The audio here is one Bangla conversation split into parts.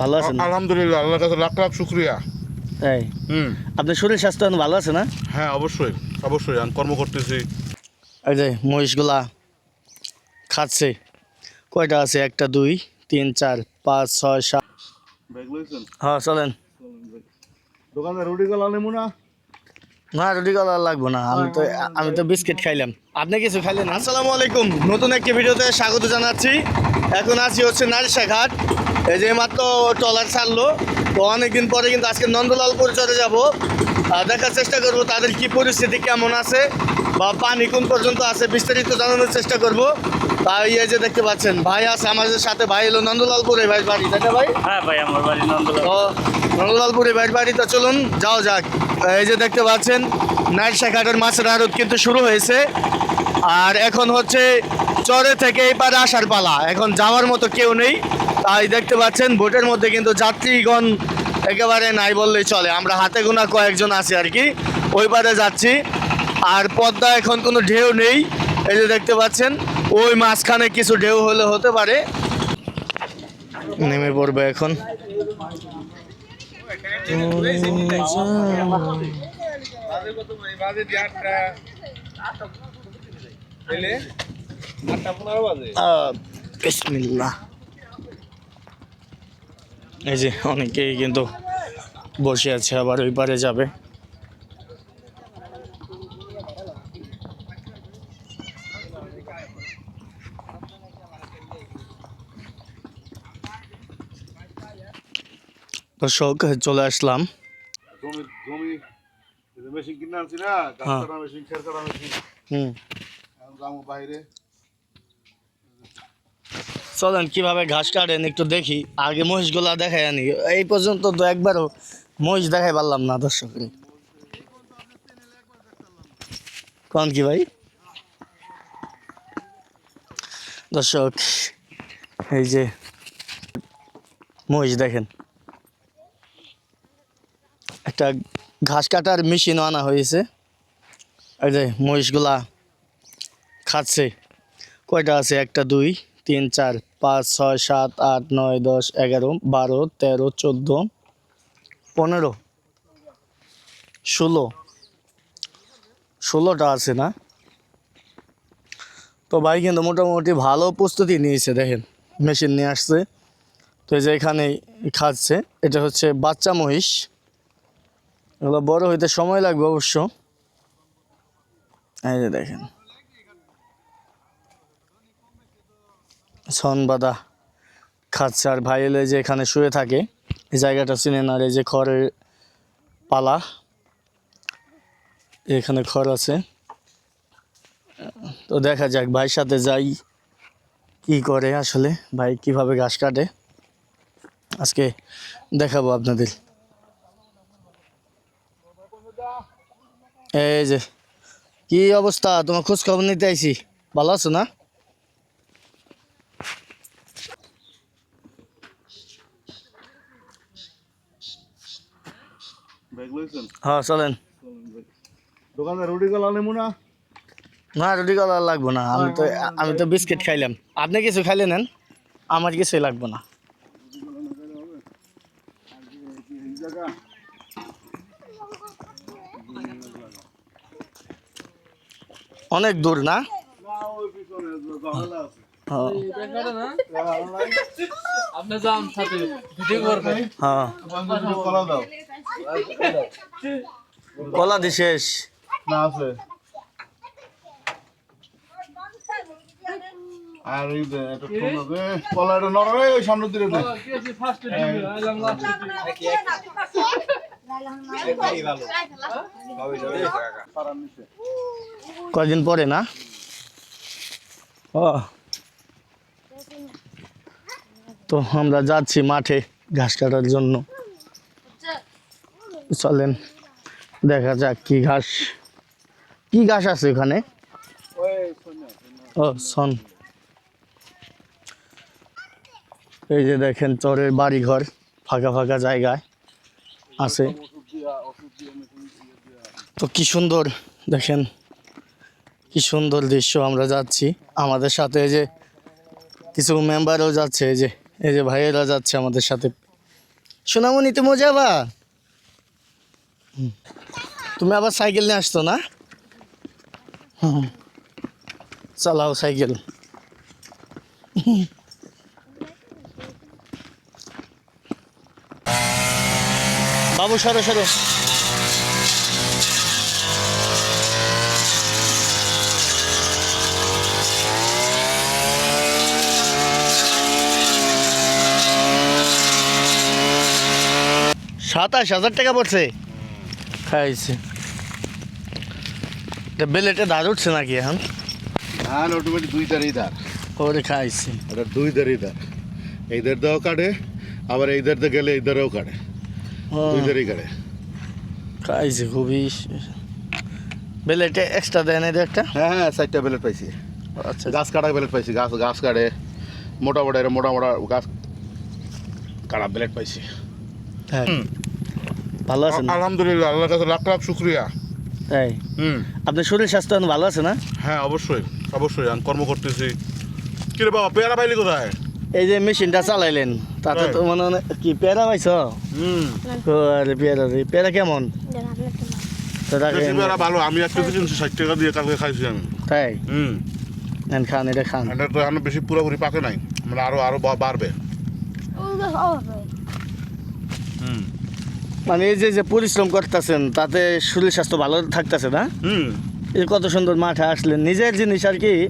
ভালো আছেন? আলহামদুলিল্লাহ আল্লাহর কাছে লাখ লাখ শুক্রিয়া। তাই? হুম। আপনার শরীর স্বাস্থ্য এখন ভালো আছে না? হ্যাঁ অবশ্যই অবশ্যই আমি কর্ম করতেছি। এই যে মহিষগুলা খাচ্ছে কয়টা আছে? একটা দুই তিন চার পাঁচ ছয় সাত। হ্যাঁ চলেন। দোকানে রুটি গলা না? না রুটি কলা লাগবো না। আমি তো আমি তো বিস্কিট খাইলাম। আপনি কিছু খাইলেন আসসালামু আলাইকুম। নতুন একটি ভিডিওতে স্বাগত জানাচ্ছি। এখন আছি হচ্ছে নারিশা ঘাট এই যে মাত্র ট্রলার ছাড়লো। তো অনেকদিন পরে কিন্তু আজকে নন্দলালপুর চলে যাব। দেখার চেষ্টা করব তাদের কি পরিস্থিতি কেমন আছে বা পানি কোন পর্যন্ত আছে বিস্তারিত জানানোর চেষ্টা করব। তাই এই যে দেখতে পাচ্ছেন ভাই আছে আমাদের সাথে। ভাই এলো নন্দলালপুরে ভাই বাড়ি তাই না ভাই? হ্যাঁ ভাই আমার বাড়ি নন্দলাল। তো মঙ্গলপুরে বাইর বাড়িতে চলুন যাও যাক। এই যে দেখতে পাচ্ছেন নাইটশা ঘাটের মাছের আড়ত কিন্তু শুরু হয়েছে। আর এখন হচ্ছে চরে থেকে এই পারে আসার পালা। এখন যাওয়ার মতো কেউ নেই। তাই দেখতে পাচ্ছেন বোটের মধ্যে কিন্তু যাত্রীগণ একেবারে নাই বললেই চলে। আমরা হাতে গোনা কয়েকজন আছি আর কি ওই পারে যাচ্ছি। আর পদ্মা এখন কোনো ঢেউ নেই। এই যে দেখতে পাচ্ছেন ওই মাঝখানে কিছু ঢেউ হলে হতে পারে। নেমে পড়বে এখন। এই যে অনেকেই কিন্তু বসে আছে, আবার ওই পারে যাবে দর্শক চলে আসলাম জমি জমি মেশিন কিনে আনছি না গাছ হ্যাঁ। কাটা মেশিন খের কাটা মেশিন হুম এখন যাব বাইরে। চলেন কীভাবে ঘাস কাটেন একটু দেখি। আগে মহিষগুলা দেখাই আনি। এই পর্যন্ত তো একবারও মহিষ দেখাই পারলাম না দর্শক। কোন কি ভাই? দর্শক এই যে মহিষ দেখেন। একটা ঘাস কাটার মেশিনও আনা হয়েছে। এই যে মহিষগুলা খাচ্ছে। কয়টা আছে? একটা, দুই, তিন, চার, পাঁচ, ছয়, সাত, আট, নয়, দশ, এগারো, বারো, তেরো, চোদ্দ, পনেরো, ষোলো। ষোলোটা আছে না? তো ভাই কিন্তু মোটামুটি ভালো প্রস্তুতি নিয়েছে, দেখেন। মেশিন নিয়ে আসছে। তো এই যে এখানে খাচ্ছে। এটা হচ্ছে বাচ্চা মহিষ। এগুলো বড় হইতে সময় লাগবে অবশ্য। এই যে দেখেন। সনবাদা খাচ্ছে আর ভাই এলে যে এখানে শুয়ে থাকে, এই জায়গাটা চিনেন আর এই যে খড়ের পালা, এখানে খড় আছে। তো দেখা যাক ভাইয়ের সাথে যাই, কি করে আসলে, ভাই কীভাবে ঘাস কাটে। আজকে দেখাবো আপনাদের। এই যে কি অবস্থা? তোমার খোঁজ খবর নিতে আইছি। ভালো আছো না? হ্যাঁ চলেন। দোকানে রুটি গলা নেব না? না রুটি কলা লাগবো না। আমি তো আমি তো বিস্কিট খাইলাম। আপনি কিছু খাইলে নেন। আমার কিছুই লাগবো না। অনেক দূর না? হ্যাঁ, হ্যাঁ কলা দি। শেষ না আছে আর একটা কলাটা নরম ওই সামনে দিকে কয়দিন পরে না? ও তো আমরা যাচ্ছি মাঠে ঘাস কাটার জন্য। চলেন দেখা যাক কি ঘাস। কি ঘাস আছে ওখানে? ও শোন। এই যে দেখেন চরের বাড়ি ঘর ফাঁকা ফাঁকা জায়গায়। আছে। তো কি সুন্দর, দেখেন, কি সুন্দর দৃশ্য আমরা যাচ্ছি। আমাদের সাথে যে কিছু মেম্বারও যাচ্ছে, এই যে এই যে ভাইয়েরা যাচ্ছে আমাদের সাথে। সোনামণি, তুমি যাবা। তুমি আবার সাইকেল নিয়ে আসতো না? হুম। চালাও সাইকেল। বাবু সরো সরো। সাতাশ হাজার টাকা পড়ছে। খাইছে। বেলেটে ধার উঠছে নাকি এখন? ধান অটোমেটিক দুই দাঁড়িয়ে দাঁড় ওরে খাইছে। ওটা দুই দাঁড়িয়ে দাঁড় এই ধার দাও কাটে আবার এই ধার গেলে এই ধারেও কাটে। দুই দাঁড়িয়ে কাটে খাইছে খুবই। বেলেটে এক্সট্রা দেয় না একটা? হ্যাঁ হ্যাঁ চারটা বেলেট পাইছি। আচ্ছা। গাছ কাটা বেলেট পাইছি গাছ গাছ কাটে। মোটা মোটা এরম মোটা মোটা গাছ কাটা বেলেট পাইছি। হ্যাঁ। ভালো আছেন? আলহামদুলিল্লাহ আল্লাহর কাছে লাখ লাখ শুক্রিয়া। তাই? হুম। আপনার শরীর স্বাস্থ্য এখন ভালো আছে না? হ্যাঁ অবশ্যই অবশ্যই আমি কর্ম করতেছি। কিরে বাবা পেয়ারা পাইলি কোথায়? এই যে মেশিনটা চালাইলেন তাতে তো মনে হয় কি পেয়ারা পাইছ? হুম। আরে পেয়ারা রে পেয়ারা কেমন? পেয়ারা ভালো আমি এক কেজি ষাট টাকা দিয়ে কালকে খাইছি আমি। তাই? হুম। নেন খান এটা খান। এটা তো এখন বেশি পুরোপুরি পাকে নাই মানে আরও আরও বা- বাড়বে। হুম। মানে এই যে যে পরিশ্রম করতেছেন তাতে শরীর স্বাস্থ্য ভালো থাকতেছে না? হুম। এই কত সুন্দর মাঠে আসলেন নিজের জিনিস আর কি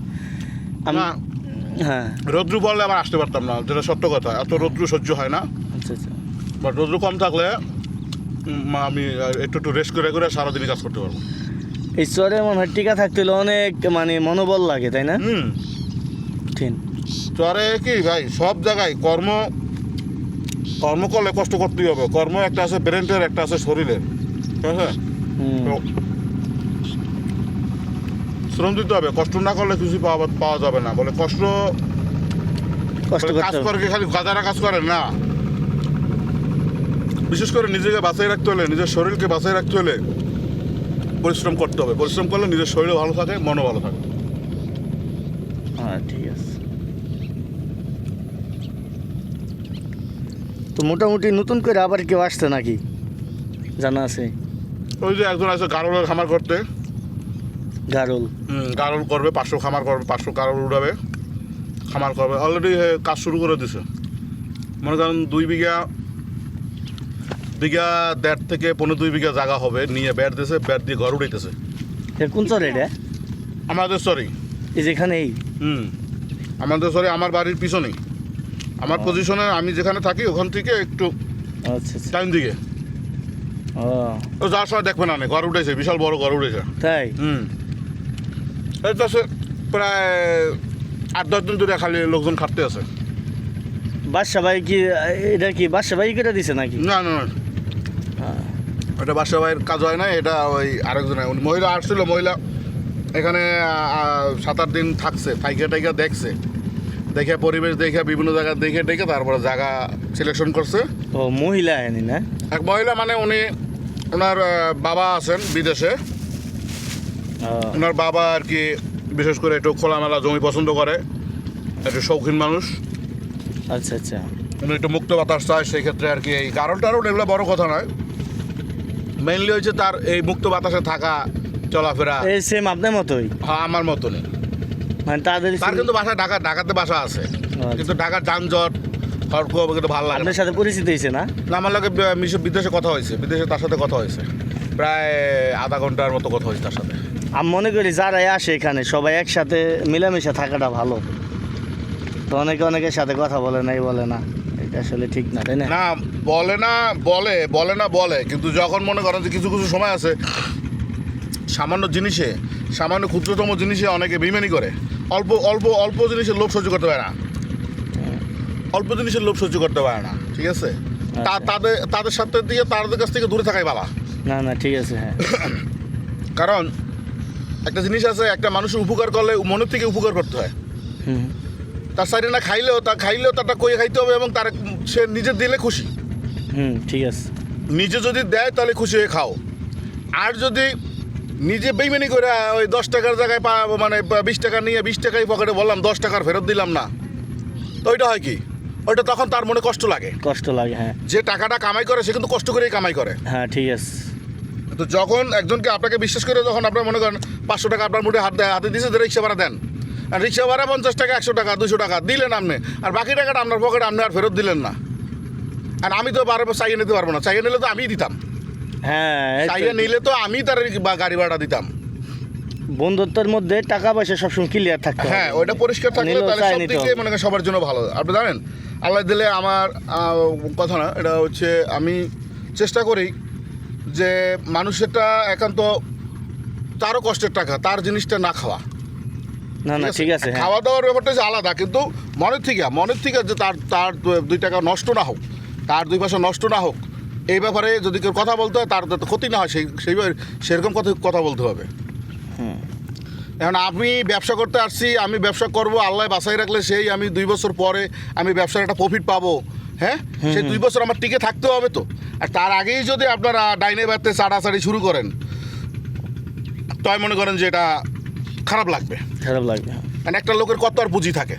হ্যাঁ। রৌদ্র বললে আমার আসতে পারতাম না যেটা সত্য কথা। এত রৌদ্র সহ্য হয় না। আচ্ছা আচ্ছা। বাট রৌদ্র কম থাকলে আমি একটু একটু রেস্ট করে করে সারাদিনই কাজ করতে পারব। এই চরে মনে হয় টিকা থাকতে হলে অনেক মানে মনোবল লাগে তাই না? হুম। ঠিক। চরে কি ভাই সব জায়গায় কর্ম কর্ম করলে কষ্ট করতেই হবে। কর্ম একটা আছে ব্রেনের একটা আছে শরীরের। ঠিক আছে হুম। তো শ্রম দিতে হবে কষ্ট না করলে কিছু পাওয়া পাওয়া যাবে না। বলে কষ্ট কষ্ট কাজ করে খালি গাজারা কাজ করে? না। বিশেষ করে নিজেকে বাঁচিয়ে রাখতে হলে নিজের শরীরকে বাঁচিয়ে রাখতে হলে পরিশ্রম করতে হবে। পরিশ্রম করলে নিজের শরীরও ভালো থাকে মনও ভালো থাকে। হ্যাঁ ঠিক আছে। তো মোটামুটি নতুন করে আবার কেউ আসছে নাকি? জানা আছে। ওই যে একজন আছে গারলের খামার করতে। গারল হুম, গারল করবে পাঁচশো খামার করবে পাঁচশো গারল উড়াবে খামার করবে। অলরেডি কাজ শুরু করে দিছে। মনে করেন দুই বিঘা বিঘা দেড় থেকে পনেরো দুই বিঘা জায়গা হবে নিয়ে ব্যাট দিয়েছে ব্যাট দিয়ে ঘর উড়াইতেছে। কোন চর এটা? আমাদের সরি এই যেখানেই হুম আমাদের সরি আমার বাড়ির পিছনেই। আমার পজিশনে আমি যেখানে থাকি ওখান থেকে একটু আচ্ছা আচ্ছা। টাইম দিকে। ও। যার সময় দেখবে নে, ঘর উঠেছে বিশাল বড় ঘর উঠেছে তাই? হুম। সে প্রায় আট দশ দিন ধরে খালি লোকজন খাটতে আছে। বাদশা ভাই কি এটা কি বাদশা ভাই করে দিছে নাকি? না না না। এটা বাসা ভাইয়ের কাজ হয় না এটা ওই আরেকজন মহিলা আসছিল মহিলা এখানে সাত আট দিন থাকছে থাইকে টাইকে দেখছে। দেখে পরিবেশ দেখে বিভিন্ন জায়গা দেখে দেখে তারপরে জায়গা সিলেকশন করছে। ও মহিলা আনি না? এক মহিলা মানে উনি ওনার বাবা আছেন বিদেশে। ওনার বাবা আর কি বিশেষ করে একটু খোলামেলা জমি পছন্দ করে একটু শৌখিন মানুষ। আচ্ছা আচ্ছা। উনি একটু মুক্ত বাতাস চায় সেই ক্ষেত্রে আর কি এই কারণ টারণ এগুলো বড় কথা নয়। মেইনলি হচ্ছে তার এই মুক্ত বাতাসে থাকা চলাফেরা। এই সেম আপনার মতোই? হ্যাঁ আমার মতনই। মানে তাদের তার কিন্তু বাসা ঢাকা ঢাকাতে বাসা আছে। আচ্ছা। কিন্তু ঢাকার যানজট হরক কিন্তু ভালো লাগে না। আপনার সাথে পরিচিত হয়েছে না? না আমার লাগে বিদেশে কথা হয়েছে। বিদেশে তার সাথে কথা হয়েছে। প্রায় আধা ঘণ্টার মতো কথা হয়েছে তার সাথে। আমি মনে করি যারাই আসে এখানে সবাই একসাথে মিলামিশা থাকাটা ভালো। তো অনেকে অনেকের সাথে কথা বলে নাই বলে না। এটা আসলে ঠিক না তাই না? না বলে না বলে বলে না বলে। কিন্তু যখন মনে করেন যে কিছু কিছু সময় আছে সামান্য জিনিসে সামান্য ক্ষুদ্রতম জিনিসে অনেকে বেইমানি করে। অল্প অল্প অল্প জিনিসের লোভ সহ্য করতে পারে না। অল্প জিনিসের লোভ সহ্য করতে পারে না ঠিক আছে? তা আচ্ছা। তাদের তাদের সাথে দিয়ে তাদের কাছ থেকে দূরে থাকাই বাবা না না ঠিক আছে হ্যাঁ। কারণ একটা জিনিস আছে একটা মানুষের উপকার করলে মনের থেকে উপকার করতে হয়। তার সাইডে না খাইলেও তা খাইলেও তারটা কয়ে খাইতে হবে এবং তার সে নিজে দিলে খুশি। হুম ঠিক আছে। নিজে যদি দেয় তাহলে খুশি হয়ে খাও। আর যদি নিজে বেইমানি করে ওই দশ টাকার জায়গায় পা মানে বিশ টাকা নিয়ে বিশ টাকাই পকেটে বললাম দশ টাকার ফেরত দিলাম না তো ওইটা হয় কি? ওইটা তখন তার মনে কষ্ট লাগে। কষ্ট লাগে হ্যাঁ। যে টাকাটা কামাই করে সে কিন্তু কষ্ট করেই কামাই করে। হ্যাঁ ঠিক আছে। তো যখন একজনকে আপনাকে বিশ্বাস করে যখন আপনার মনে করেন পাঁচশো টাকা আপনার মুঠে হাত দেয় হাতে দিয়েছে যে রিক্সা ভাড়া দেন। আর রিক্সা ভাড়া পঞ্চাশ টাকা একশো টাকা দুশো টাকা দিলেন আপনি। আর বাকি টাকাটা আপনার পকেটে আপনি আর ফেরত দিলেন না। আর আমি তো বারবার চাইয়ে নিতে পারব না। চাইয়ে নিলে তো আমিই দিতাম। হ্যাঁ চাইয়ে নিলে তো আমি তার গাড়ি ভাড়া দিতাম। বন্ধুত্বের মধ্যে টাকা পয়সা সবসময় ক্লিয়ার থাকতে হ্যাঁ। ওইটা পরিষ্কার থাকলে তাহলে সব দিক মনে করেন সবার জন্য ভালো। আপনি জানেন আল্লাহ দিলে আমার কথা না এটা হচ্ছে আমি চেষ্টা করি যে মানুষেরটা একান্ত তারও কষ্টের টাকা তার জিনিসটা না খাওয়া। না না ঠিক আছে? হ্যাঁ। খাওয়া দাওয়ার ব্যাপারটা হচ্ছে আলাদা কিন্তু মনের থেকে মনের থেকে যে তার তার দুই টাকা নষ্ট না হোক তার দুই পয়সা নষ্ট না হোক এই ব্যাপারে যদি কেউ কথা বলতে হয় তার যাতে ক্ষতি না হয় সেই সেইভাবে সেরকম কথা কথা বলতে হবে। এখন আমি ব্যবসা করতে আসছি আমি ব্যবসা করব আল্লাহ বাসাই রাখলে সেই আমি দুই বছর পরে আমি ব্যবসার একটা প্রফিট পাবো। হ্যাঁ? সেই দুই বছর আমার টিকে থাকতে হবে তো। আর তার আগেই যদি আপনারা ডাইনে বাড়তে চাড়াচাড়ি শুরু করেন তাই মনে করেন যে এটা খারাপ লাগবে। খারাপ লাগবে মানে একটা লোকের কত আর পুঁজি থাকে।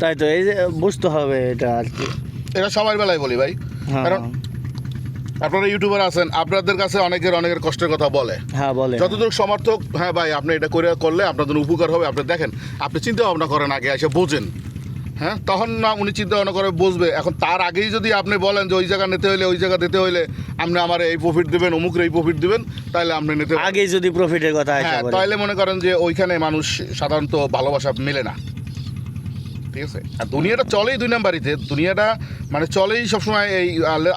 তাই তো এই যে বুঝতে হবে এটা আর কি। এটা সবার বেলায় বলি ভাই। হ্যাঁ। কারণ আপনারা ইউটিউবার আছেন আপনাদের কাছে অনেকের অনেকের কষ্টের কথা বলে। হ্যাঁ বলে যতদূর সমর্থক হ্যাঁ ভাই আপনি এটা করে করলে আপনাদের উপকার হবে। আপনি দেখেন আপনি চিন্তা ভাবনা করেন আগে এসে বোঝেন। হ্যাঁ? তখন না উনি চিন্তা ভাবনা করে বসবে। এখন তার আগেই যদি আপনি বলেন যে ওই জায়গা নিতে হইলে ওই জায়গা দিতে হইলে আপনি আমার এই প্রফিট দেবেন অমুকের এই প্রফিট দেবেন তাহলে আপনি নিতে পারবেন। আগে যদি প্রফিটের কথা হ্যাঁ তাহলে মনে করেন যে ওইখানে মানুষ সাধারণত ভালোবাসা মেলে না। ঠিক আছে? আর দুনিয়াটা চলেই দুই নাম্বারিতে। দুনিয়াটা মানে চলেই সবসময় এই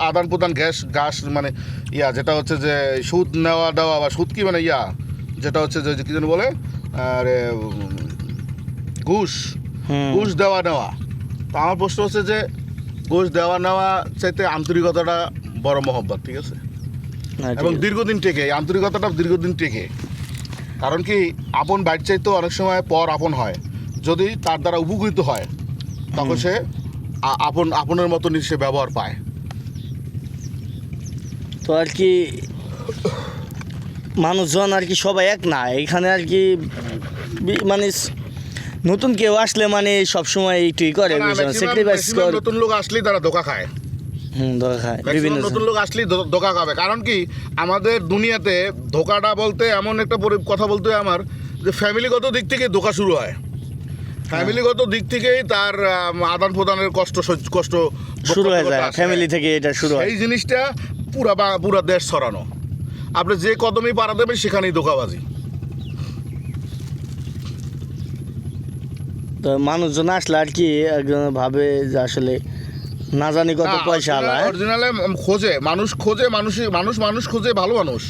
আদান প্রদান গ্যাস গাছ মানে ইয়া যেটা হচ্ছে যে সুদ নেওয়া দেওয়া বা সুদ কি মানে ইয়া? যেটা হচ্ছে যে কি যেন বলে? আরে ঘুষ। ঘুষ দেওয়া নেওয়া। তো আমার প্রশ্ন হচ্ছে যে ঘুষ দেওয়া নেওয়া চাইতে আন্তরিকতাটা বড় মহব্বত ঠিক আছে? হ্যাঁ, এবং দীর্ঘদিন টেকে এই আন্তরিকতাটা দীর্ঘদিন টেকে। কারণ কি আপন বাইর চাইতেও অনেক সময় পর আপন হয়। যদি তার দ্বারা উপকৃত হয় তখন সে আপন আপনের মতো সে ব্যবহার পায়। তো আর কি মানুষজন আর কি সবাই এক না। এখানে আর কি মানে নতুন কেউ আসলে মানে সবসময় এইটুই করে না, স্যাক্রিফাইস করে। নতুন লোক আসলেই তারা ধোকা খায়। হুম বিভিন্ন নতুন লোক আসলেই ধোকা খাবে। কারণ কি আমাদের দুনিয়াতে ধোকাটা বলতে এমন একটা কথা বলতে আমার যে ফ্যামিলিগত দিক থেকে ধোকা শুরু হয়। ফ্যামিলিগত দিক থেকেই তার আদান প্রদানের কষ্ট কষ্ট শুরু হয়ে যায়। ফ্যামিলি থেকে এটা শুরু হয়। এই জিনিসটা পুরা পুরা দেশ ছড়ানো। আপনি যে কদমই পাড়া দেবেন সেখানেই ধোকাবাজি। তো মানুষজন আসলে আর কি একজন ভাবে যে আসলে না জানি কত পয়সা আলা অরিজিনালে খোঁজে মানুষ খোঁজে মানুষ মানুষ মানুষ খোঁজে ভালো মানুষ।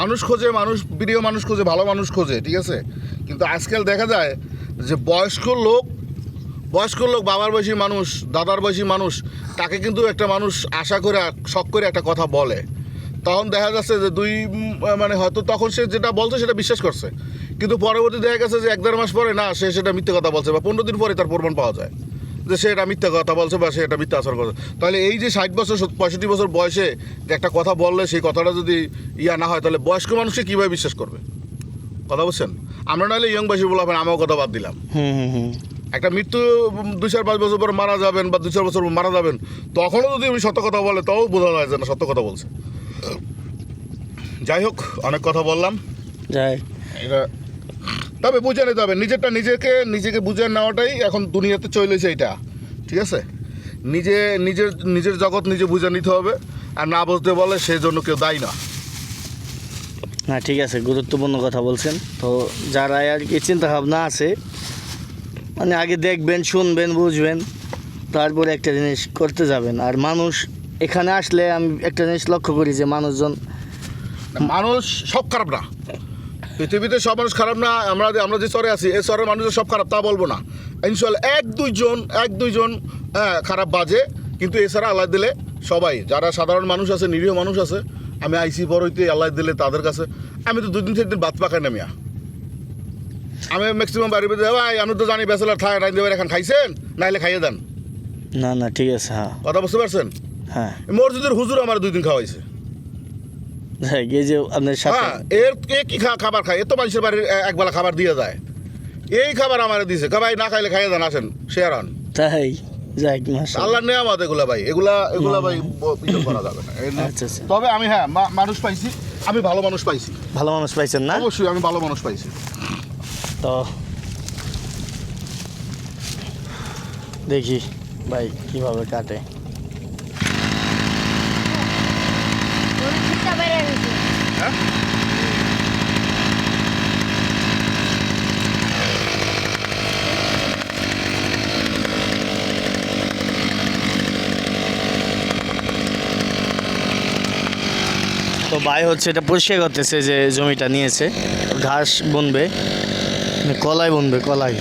মানুষ খোঁজে মানুষ প্রিয় মানুষ খোঁজে ভালো মানুষ খোঁজে ঠিক আছে? কিন্তু আজকাল দেখা যায় যে বয়স্ক লোক বয়স্ক লোক বাবার বয়সী মানুষ দাদার বয়সী মানুষ তাকে কিন্তু একটা মানুষ আশা করে শখ করে একটা কথা বলে। তখন দেখা যাচ্ছে যে দুই মানে হয়তো তখন সে যেটা বলছে সেটা বিশ্বাস করছে। কিন্তু পরবর্তী দেখা গেছে যে এক দেড় মাস পরে না, সে সেটা মিথ্যে কথা বলছে বা পনেরো দিন পরে তার প্রমাণ পাওয়া যায় যে সে এটা মিথ্যা কথা বলছে বা সে এটা মিথ্যা আচরণ করছে। তাহলে এই যে ষাট বছর পঁয়ষট্টি বছর বয়সে যে একটা কথা বললে, সেই কথাটা যদি ইয়া না হয়, তাহলে বয়স্ক মানুষকে কীভাবে বিশ্বাস করবে? কথা বলছেন আমরা নাহলে ইয়ং বয়সী বলা আমাও কথা বাদ দিলাম। হুম হুম হুম। একটা মৃত্যু দুই চার পাঁচ বছর পর মারা যাবেন বা দুই চার বছর পর মারা যাবেন তখনও যদি উনি সত্য কথা বলে তাও বোঝা যায় যে না সত্য কথা বলছে। যাই হোক অনেক কথা বললাম। যাই। এটা তবে বুঝে নিতে হবে নিজেরটা নিজেকে নিজেকে বুঝে নেওয়াটাই এখন দুনিয়াতে চলেছে এটা ঠিক আছে? নিজে নিজের নিজের জগৎ নিজে বুঝে নিতে হবে আর না বুঝতে বলে সেই জন্য কেউ দায়ী না। না ঠিক আছে গুরুত্বপূর্ণ কথা বলছেন। তো যারা আর কি চিন্তাভাবনা আছে মানে আগে দেখবেন, শুনবেন, বুঝবেন, তারপরে একটা জিনিস করতে যাবেন। আর মানুষ এখানে আসলে আমি একটা জিনিস লক্ষ্য করি যে মানুষজন মানুষ সব খারাপ না। পৃথিবীতে সব মানুষ খারাপ না, আমরা আমরা যে স্তরে আছি, এই স্তরের মানুষের সব খারাপ, তা বলব না। ইনশাল্লাহ এক দুইজন এক দুইজন হ্যাঁ খারাপ বাজে, কিন্তু এছাড়া আল্লাহ দিলে সবাই, যারা সাধারণ মানুষ আছে, নিরীহ মানুষ আছে, আমি আইসি বড় হইতে আল্লাহ দিলে তাদের কাছে। আমি তো দুই দিন থেকে দিন বাদ পাকাই না মিয়া। আমি ম্যাক্সিমাম বাড়ি বেঁধে ভাই আমি তো জানি ব্যাচেলার থাকে রাইন দেবেন এখন খাইছেন? নাইলে খাইয়ে দেন। না না ঠিক আছে হ্যাঁ। কথা বুঝতে পারছেন? হ্যাঁ। মসজিদের হুজুর আমার দুই দিন খাওয়াইছে। হ্যাঁ এই যে আপনার হ্যাঁ এর খাবার খায়? এত মানুষের বাড়ির একবেলা খাবার দিয়ে যায়। এই খাবার আমার দিছে। না খাইলে খাইয়ে দেন আসেন শেয়ার হন তাই? আল্লাহ এগুলা ভাই। এগুলা এগুলা ভাই ইয়ে করা যাবে না। আচ্ছা, আচ্ছা। তবে আমি হ্যাঁ মানুষ পাইছি। আমি ভালো মানুষ পাইছি। ভালো মানুষ পাইছেন না? অবশ্যই আমি ভালো মানুষ পাইছি। তো দেখি ভাই কীভাবে কাটে। তো ভাই হচ্ছে এটা পরিষ্কার করতেছে যে জমিটা নিয়েছে, ঘাস বুনবে। কলাই বন্ধু কলাই।